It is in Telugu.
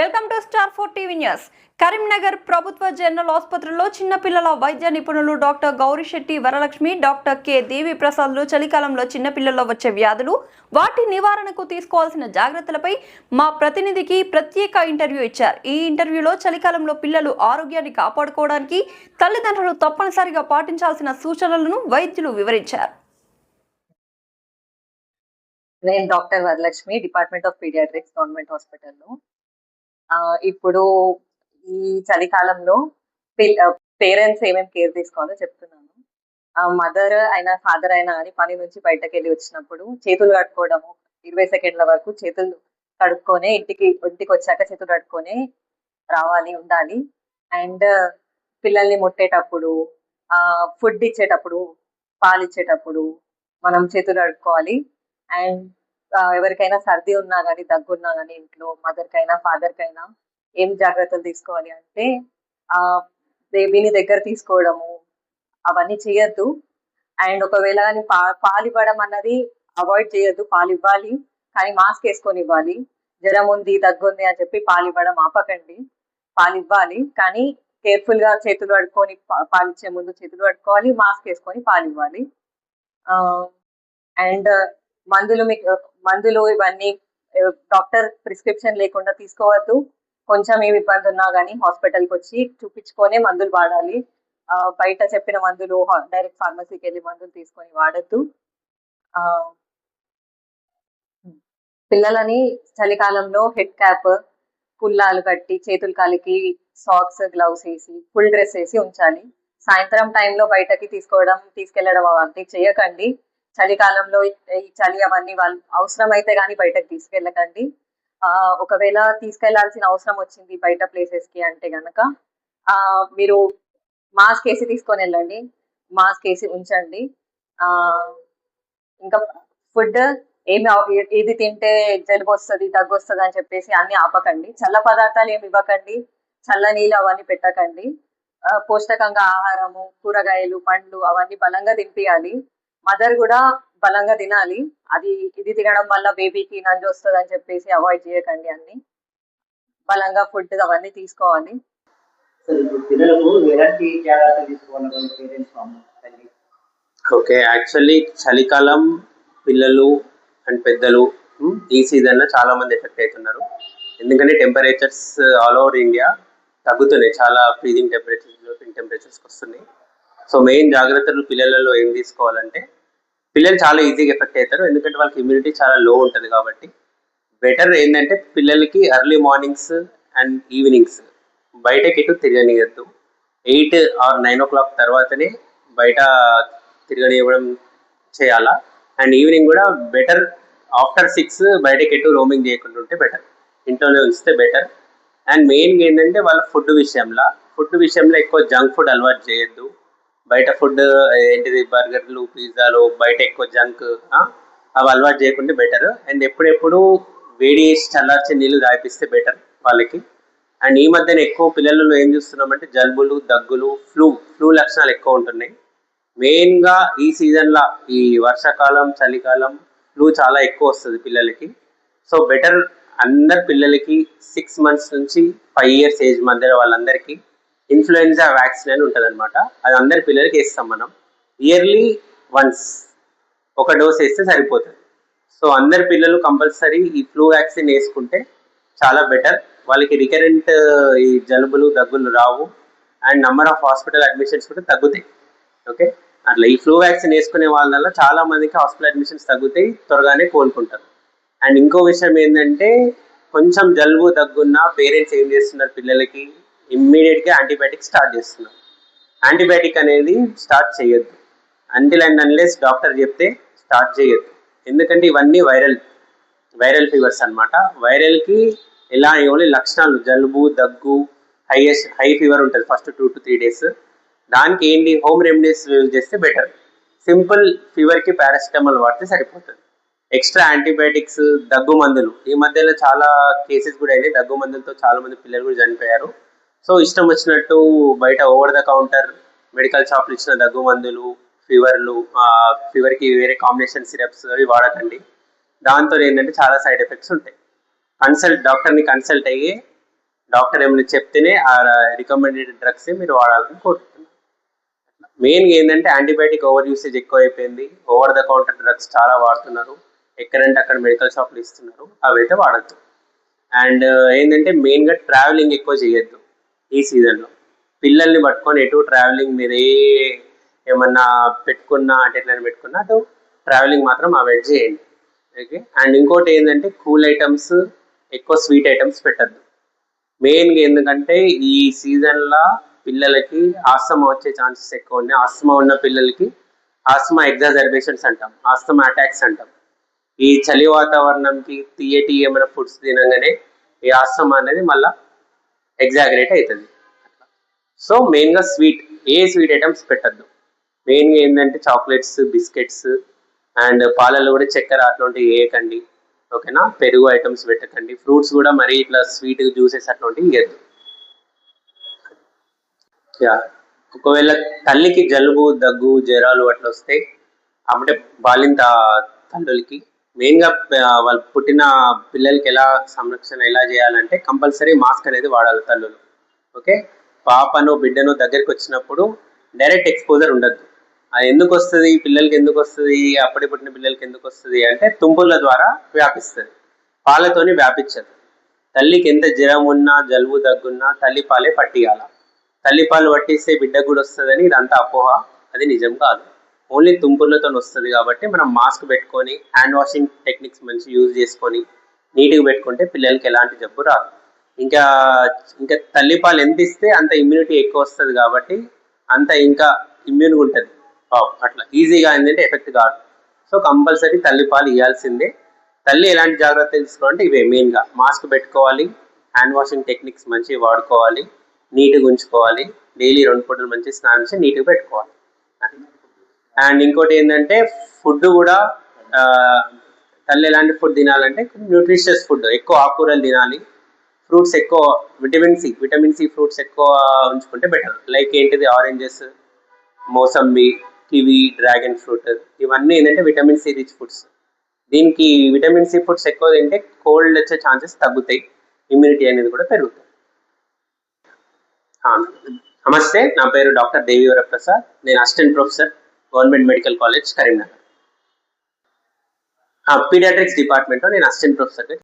Welcome to star four TV news. Karimnagar ప్రభుత్వ జనరల్ ఆసుపత్రిలో చిన్నపిల్లల వైద్య నిపుణులు doctor Gourishetty Varalakshmi doctor K Devi ప్రసాద్లు చలికాలంలో చిన్నపిల్లల్లో వచ్చే వ్యాధులు. వాటి నివారణకు తీసుకోవాల్సిన జాగ్రత్తలపై మా ప్రతినిధికి ప్రత్యేక ఇంటర్వ్యూ ఇచ్చారు. ఈ ఇంటర్వ్యూలో చలికాలంలో పిల్లలు ఆరోగ్యాన్ని కాపాడుకోవడానికి తల్లిదండ్రులు తప్పనిసరిగా పాటించాల్సిన సూచనలను వైద్యులు వివరించారు. నేను doctor Varalakshmi department of paediatrics government హాస్పిటల్లో. ఇప్పుడు ఈ చలికాలంలో పేరెంట్స్ ఏమేమి కేర్ తీసుకోవాలో చెప్తున్నాను. మదర్ అయినా ఫాదర్ అయినా కానీ పని నుంచి బయటకు వెళ్ళి వచ్చినప్పుడు చేతులు కట్టుకోవడము ఇరవై సెకండ్ల వరకు చేతులు కడుక్కొని ఇంటికి ఇంటికి వచ్చాక చేతులు కట్టుకొని రావాలి ఉండాలి. అండ్ పిల్లల్ని ముట్టేటప్పుడు ఫుడ్ ఇచ్చేటప్పుడు పాలు ఇచ్చేటప్పుడు మనం చేతులు కడుక్కోవాలి. అండ్ ఎవరికైనా సర్ది ఉన్నా కానీ దగ్గున్నా కానీ ఇంట్లో మదర్ కైనా ఫాదర్ ఏం జాగ్రత్తలు తీసుకోవాలి అంటే ఆ బేబీని దగ్గర తీసుకోవడము అవన్నీ చేయొద్దు. అండ్ ఒకవేళ కానీ పా పాలు ఇవ్వడం అన్నది అవాయిడ్ చేయొద్దు పాలు ఇవ్వాలి కానీ మాస్క్ వేసుకొని ఇవ్వాలి. జ్వరం ఉంది దగ్గు ఉంది అని చెప్పి పాలు ఇవ్వడం ఆపకండి. పాలు ఇవ్వాలి కానీ కేర్ఫుల్గా చేతులు పడుకొని పాలిచ్చే ముందు చేతులు కడుక్కోవాలి మాస్క్ వేసుకొని పాలు ఇవ్వాలి అండ్ మందులు మీకు మందులు ఇవన్నీ డాక్టర్ ప్రిస్క్రిప్షన్ లేకుండా తీసుకోవద్దు. కొంచెం ఏమి ఇబ్బంది ఉన్నా కానీ హాస్పిటల్కి వచ్చి చూపించుకొనే మందులు వాడాలి. బయట చెప్పిన మందులు డైరెక్ట్ ఫార్మసీకి వెళ్ళి మందులు తీసుకొని వాడద్దు. పిల్లలని చలికాలంలో హెడ్ క్యాప్ కుల్లాలు కట్టి చేతులు కాలికి సాక్స్ గ్లౌస్ వేసి ఫుల్ డ్రెస్ వేసి ఉంచాలి. సాయంత్రం టైంలో బయటకి తీసుకోవడం తీసుకెళ్ళడం అవన్నీ చేయకండి. చలికాలంలో ఈ చలి అవన్నీ వాళ్ళు అవసరం అయితే కానీ బయటకు తీసుకెళ్ళకండి. ఆ ఒకవేళ తీసుకెళ్ళాల్సిన అవసరం వచ్చింది బయట ప్లేసెస్కి అంటే గనక ఆ మీరు మాస్క్ వేసి తీసుకొని వెళ్ళండి. మాస్క్ వేసి ఉంచండి. ఆ ఇంకా ఫుడ్ ఏమి ఇది ఏది తింటే జలుబు వస్తుంది దగ్గు వస్తుంది అని చెప్పేసి అన్ని ఆపకండి. చల్ల పదార్థాలు ఏమి ఇవ్వకండి. చల్ల నీళ్ళు అవన్నీ పెట్టకండి. ఆ, పౌష్టికంగా ఆహారము కూరగాయలు పండ్లు అవన్నీ బలంగా తినిపించాలి మదర్ కూడా బలంగా తినాలి. అది ఇది తినడం వల్ల బేబీకి నంజు వస్తుంది అని చెప్పేసి అవాయిడ్ చేయకండి అన్ని. బలంగా ఫుడ్ అవన్నీ తీసుకోవాలి. ఓకే యాక్చువల్లీ చలికాలం పిల్లలు అండ్ పెద్దలు ఉమ్, ఈ సీజన్లో చాలా మంది ఎఫెక్ట్ అవుతున్నారు. ఎందుకంటే టెంపరేచర్స్ ఆల్ ఓవర్ ఇండియా తగ్గుతున్నాయి. చాలా ఫ్రీజింగ్ టెంపరేచర్స్ టెంపరేచర్స్కి వస్తున్నాయి. సో మెయిన్ జాగ్రత్తలు పిల్లలలో ఏం తీసుకోవాలంటే పిల్లలు చాలా ఈజీగా ఎఫెక్ట్ అవుతారు. ఎందుకంటే వాళ్ళకి ఇమ్యూనిటీ చాలా లో ఉంటుంది కాబట్టి. బెటర్ ఏంటంటే పిల్లలకి ఎర్లీ మార్నింగ్స్ అండ్ ఈవినింగ్స్ బయటకి ఎటు తిరగనియద్దు. Eight or nine o'clock తర్వాతనే బయట తిరగనివ్వడం చేయాలా? అండ్ ఈవినింగ్ కూడా బెటర్ ఆఫ్టర్ సిక్స్ బయటకి ఎటు రోమింగ్ చేయకుండా ఉంటే బెటర్ ఇంట్లోనే ఉంచితే బెటర్ అండ్ మెయిన్గా ఏంటంటే వాళ్ళ ఫుడ్ విషయంలో. ఫుడ్ విషయంలో ఎక్కువ జంక్ ఫుడ్ అలవాటు చేయొద్దు. బయట ఫుడ్ ఏంటిది బర్గర్లు పిజ్జాలు బయట ఎక్కువ జంక్ అవి అలవాటు చేయకుండా బెటర్ అండ్ ఎప్పుడెప్పుడు వేడి చేసి చల్లార్చే నీళ్ళు తాగిపిస్తే బెటర్ వాళ్ళకి. అండ్ ఈ మధ్యన ఎక్కువ పిల్లలలో ఏం చూస్తున్నామంటే జలుబులు దగ్గులు ఫ్లూ ఫ్లూ లక్షణాలు ఎక్కువ ఉంటున్నాయి. మెయిన్గా ఈ సీజన్లో ఈ వర్షాకాలం చలికాలం ఫ్లూ చాలా ఎక్కువ వస్తుంది పిల్లలకి. సో బెటర్ అందరు పిల్లలకి సిక్స్ మంత్స్ నుంచి ఫైవ్ ఇయర్స్ ఏజ్ మధ్యలో వాళ్ళందరికీ ఇన్ఫ్లుయెన్జా వ్యాక్సిన్ అని ఉంటుంది అనమాట అది అందరి పిల్లలకి వేస్తాం మనం. ఇయర్లీ వన్స్ ఒక డోస్ వేస్తే సరిపోతుంది. సో అందరి పిల్లలు కంపల్సరీ ఈ ఫ్లూ వ్యాక్సిన్ వేసుకుంటే చాలా బెటర్. వాళ్ళకి రికరెంట్ ఈ జలుబులు దగ్గులు రావు. And number of hospital admissions కూడా తగ్గుతాయి. ఓకే? అట్లా ఈ ఫ్లూ వ్యాక్సిన్ వేసుకునే వాళ్ళ చాలా మందికి హాస్పిటల్ అడ్మిషన్స్ తగ్గుతాయి త్వరగానే కోలుకుంటారు. అండ్ ఇంకో విషయం ఏంటంటే కొంచెం జలుబు దగ్గున్న పేరెంట్స్ ఏం చేస్తున్నారు పిల్లలకి? ఇమ్మీడియట్గా యాంటీబయాటిక్ స్టార్ట్ చేస్తున్నారు యాంటీబయాటిక్ అనేది స్టార్ట్ చేయొద్దు. అంటిల్ అండ్ అన్లెస్ డాక్టర్ చెప్తే స్టార్ట్ చేయొద్దు. ఎందుకంటే ఇవన్నీ వైరల్ వైరల్ ఫీవర్స్ అనమాట వైరల్కి ఎలా ఓన్లీ లక్షణాలు జలుబు దగ్గు హైయెస్ట్ హై ఫీవర్ ఉంటుంది first two to three days దానికి ఏంటి? హోమ్ రెమెడీస్ యూజ్ చేస్తే బెటర్ సింపుల్ ఫీవర్కి పారాసిటమాల్ వాడితే సరిపోతుంది. ఎక్స్ట్రా యాంటీబయాటిక్స్ దగ్గు మందులు. ఈ మధ్యలో చాలా కేసెస్ కూడా అయినాయి. దగ్గు మందులతో చాలా మంది పిల్లలు కూడా చనిపోయారు. సో ఇష్టం వచ్చినట్టు బయట ఓవర్ ద కౌంటర్ మెడికల్ షాప్లు ఇచ్చిన దగ్గు మందులు ఫీవర్లు ఫీవర్కి వేరే కాంబినేషన్ సిరప్స్ అవి వాడకండి. దాంతో ఏంటంటే చాలా సైడ్ ఎఫెక్ట్స్ ఉంటాయి. కన్సల్ట్ డాక్టర్ని కన్సల్ట్ అయ్యి డాక్టర్ ఏమైనా చెప్తేనే ఆ రికమెండెడ్ డ్రగ్స్ మీరు వాడాలని కోరుతున్నాను మెయిన్గా ఏంటంటే యాంటీబయాటిక్ ఓవర్ యూసేజ్ ఎక్కువ అయిపోయింది ఓవర్ ద కౌంటర్ డ్రగ్స్ చాలా వాడుతున్నారు. ఎక్కడంటే అక్కడ మెడికల్ షాప్లు ఇస్తున్నారు. అవైతే వాడద్దు. అండ్ ఏంటంటే మెయిన్గా ట్రావెలింగ్ ఎక్కువ చేయొద్దు. ఈ సీజన్లో పిల్లల్ని పట్టుకొని ఎటు ట్రావెలింగ్ మీద ఏ ఏమన్నా పెట్టుకున్నా అంటే ఎట్లయినా పెట్టుకున్నా అటు ట్రావెలింగ్ మాత్రం అవాయిడ్ చేయండి. ఓకే అండ్ ఇంకోటి ఏంటంటే కూల్ ఐటమ్స్ ఎక్కువ స్వీట్ ఐటమ్స్ పెట్టద్దు. మెయిన్గా ఎందుకంటే ఈ సీజన్లో పిల్లలకి ఆస్తమా వచ్చే ఛాన్సెస్ ఎక్కువ ఉన్నాయి. ఆస్తమా ఉన్న పిల్లలకి ఆస్తమా ఎగ్జాజర్బేషన్స్ అంటాం. ఆస్తమా అటాక్స్ అంటాం. ఈ చలి వాతావరణంకి తీయటి ఏమైనా ఫుడ్స్ తినగానే ఈ ఆస్తమా అనేది మళ్ళీ ఎగ్జాగరేట్ అవుతుంది సో మెయిన్గా స్వీట్ ఏ స్వీట్ ఐటమ్స్ పెట్టద్దు. మెయిన్గా ఏంటంటే చాక్లెట్స్ బిస్కెట్స్ అండ్ పాలల్లో కూడా చక్కెర అట్లాంటివి వేయకండి. ఓకేనా? పెరుగు ఐటమ్స్ పెట్టకండి. ఫ్రూట్స్ కూడా మరీ ఇట్లా స్వీట్ జ్యూసెస్ అట్లాంటివి ఇవ్వద్దు యా. ఒకవేళ తల్లికి జలుబు దగ్గు జ్వరాలు అట్లా వస్తే అంటే బాలింత తల్లులకి మెయిన్గా వాళ్ళు పుట్టిన పిల్లలకి ఎలా సంరక్షణ ఎలా చేయాలంటే కంపల్సరీ మాస్క్ అనేది వాడాలి తల్లులు. ఓకే పాపను బిడ్డను దగ్గరికి వచ్చినప్పుడు డైరెక్ట్ ఎక్స్పోజర్ ఉండద్దు. అది ఎందుకు వస్తుంది? పిల్లలకి ఎందుకు వస్తుంది? అప్పుడే పుట్టిన పిల్లలకి ఎందుకు వస్తుంది? అంటే తుంపుల ద్వారా వ్యాపిస్తుంది. పాలతోని వ్యాపించదు. తల్లికి ఎంత జ్వరం ఉన్నా జలుబు దగ్గున్నా తల్లి పాలే పట్టియాల. తల్లి పాలు పట్టిస్తే బిడ్డకు కూడా వస్తుందని ఇదంతా అపోహ. అది నిజం కాదు. ఓన్లీ తుంపులతో వస్తుంది కాబట్టి మనం మాస్క్ పెట్టుకొని హ్యాండ్ వాషింగ్ టెక్నిక్స్ మంచి యూజ్ చేసుకొని నీట్గా పెట్టుకుంటే పిల్లలకి ఎలాంటి జబ్బు రాదు. ఇంకా ఇంకా తల్లిపాలు ఎంత ఇస్తే అంత ఇమ్యూనిటీ ఎక్కువ వస్తుంది కాబట్టి అంత ఇంకా ఇమ్యూన్గా ఉంటుంది. అట్లా ఈజీగా ఏంటంటే ఎఫెక్ట్ కాదు. సో కంపల్సరీ తల్లిపాలు ఇవ్వాల్సిందే తల్లి ఎలాంటి జాగ్రత్తలు తీసుకోవాలంటే ఇవే మెయిన్గా మాస్క్ పెట్టుకోవాలి హ్యాండ్ వాషింగ్ టెక్నిక్స్ మంచిగా వాడుకోవాలి నీట్గా ఉంచుకోవాలి డైలీ రెండు పూటలు మంచి స్నానం చేసి నీట్గా పెట్టుకోవాలి. అండ్ ఇంకోటి ఏంటంటే ఫుడ్ కూడా తల్లి ఎలాంటి ఫుడ్ తినాలంటే న్యూట్రిషియస్ ఫుడ్ ఎక్కువ ఆకుకూరలు తినాలి. ఫ్రూట్స్ ఎక్కువ vitamin C vitamin C fruits ఎక్కువ ఉంచుకుంటే బెటర్. లైక్ ఏంటిది? Oranges mosambi kiwi dragon fruit ఇవన్నీ ఏంటంటే విటమిన్ సి రిచ్ ఫుడ్స్. దీనికి విటమిన్ సి ఫుడ్స్ ఎక్కువ తింటే కోల్డ్ వచ్చే ఛాన్సెస్ తగ్గుతాయి. ఇమ్యూనిటీ అనేది కూడా పెరుగుతుంది. నమస్తే నా పేరు డాక్టర్ దేవివర ప్రసాద్ నేను assistant professor. Government medical college Karimnagar. Paediatrics డిపార్ట్మెంట్లో నేను అసిస్టెంట్ ప్రొఫెసర్గా